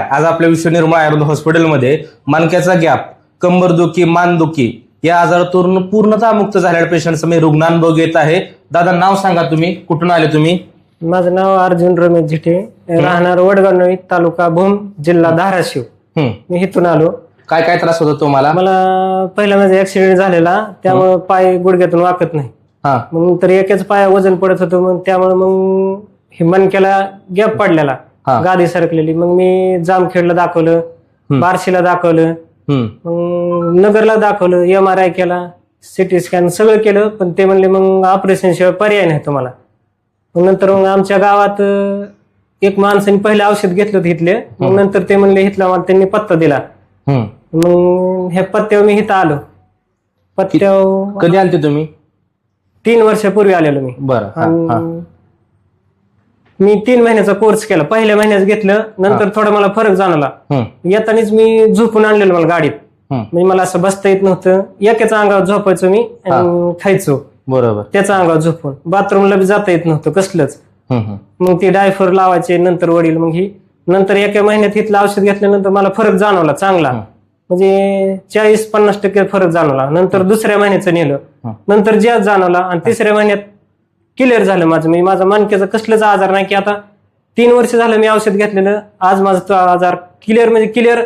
आज आपल्या विश्व निर्मळ आयुर्वेद हॉस्पिटलमध्ये मानक्याचा गॅप कंबरदुखी मानदुखी या आजारातून पूर्णतः मुक्त झालेल्या पेशंट मी रुग्णानुभव घेत आहे. दादा नाव सांगा तुम्ही. कुठून आले तुम्ही? माझं नाव अर्जुन रमेश झिटे राहणार वडगाव नवी तालुका भूम जिल्हा धाराशिव. मी इथून आलो. काय काय त्रास होता तुम्हाला? मला पहिला माझा ऍक्सिडेंट झालेला. त्यामुळे पाय गुडघ्यातून वाकत नाही. हा. मग नंतर एकाच पाया वजन पडत होतं मग त्यामुळे मग हे मनक्याला गॅप पडलेला. हा. गादी सरकलेली. मग मी जामखेडला दाखवलं बार्शीला दाखवलं हम्म. मग नगरला दाखवलं एम आर आय केला सिटी स्कॅन सगळं केलं पण ते म्हणले मग ऑपरेशन शिवाय पर्याय नाही तुम्हाला. मग नंतर मग आमच्या गावात अं, एक माणसाने पहिले औषध घेतलं होतं इथले. मग नंतर ते म्हणले इथला मला त्यांनी पत्ता दिला. हम्म. मग ह्या पत्त्यावर मी इथं आलो. पत्त्यावर कधी आलते तुम्ही? तीन वर्षापूर्वी आलेलो मी. बरं. हा, हा. आणि मी तीन महिन्याचा कोर्स केला. पहिल्या महिन्यात घेतलं नंतर थोडा मला फरक जाणवला. येतानीच मी झोपून आणलेलं मला गाडीत. म्हणजे मला असं बसता येत नव्हतं. एकाच अंगावर झोपायचो मी खायचो. बरोबर. त्याच्या अंगावर झोपून. बाथरूमला बी जाता येत नव्हतं कसलंच. मग ती डायफर लावायचे नंतर वडील मग ही. नंतर एका महिन्यात इथलं औषध घेतल्यानंतर मला फरक जाणवला चांगला. म्हणजे चाळीस पन्नास टक्के फरक जाणवला. नंतर दुसऱ्या महिन्याचं नेलं. नंतर जास्त जाणवला आणि तिसऱ्या महिन्यात क्लिअर झालं माझं. म्हणजे माझा मानक्याचा कसलाच आजार नाही की आता तीन वर्ष झालं मी औषध घेतलेलं. आज माझा तो आजार क्लिअर म्हणजे क्लिअर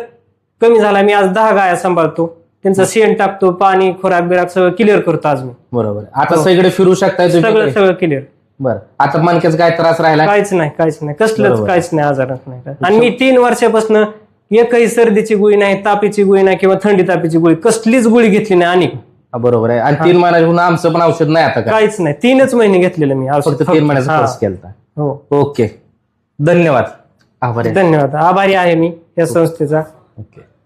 कमी झाला. मी आज दहा गाया सांभाळतो. त्यांचं शेण टाकतो पाणी खुराक बिराक सगळं क्लिअर करतो आज मी. बरोबर. आता सगळीकडे फिरू शकताय सगळं तुम्ही सगळं क्लिअर बरं. आता मनक्याचा काय त्रास राहिला? काहीच नाही काहीच नाही. कसलंच बरोबर. काहीच नाही आजारच नाही. काय. आणि मी तीन वर्षापासून एकही सर्दीची गोळी नाही तापीची गोळी नाही किंवा थंडी तापीची गोळी कसलीच गोळी घेतली नाही आणि. हा, बरोबर आहे. आणि तीन महिन्याच्या आमचं पण औषध नाही आता काहीच नाही. तीनच महिने घेतलेलं मी औषध. फक्त तीन महिन्याचा. कोर्स केला हो. ओके. धन्यवाद. आभारी आहे. धन्यवाद. आभारी आहे मी या संस्थेचा. ओके.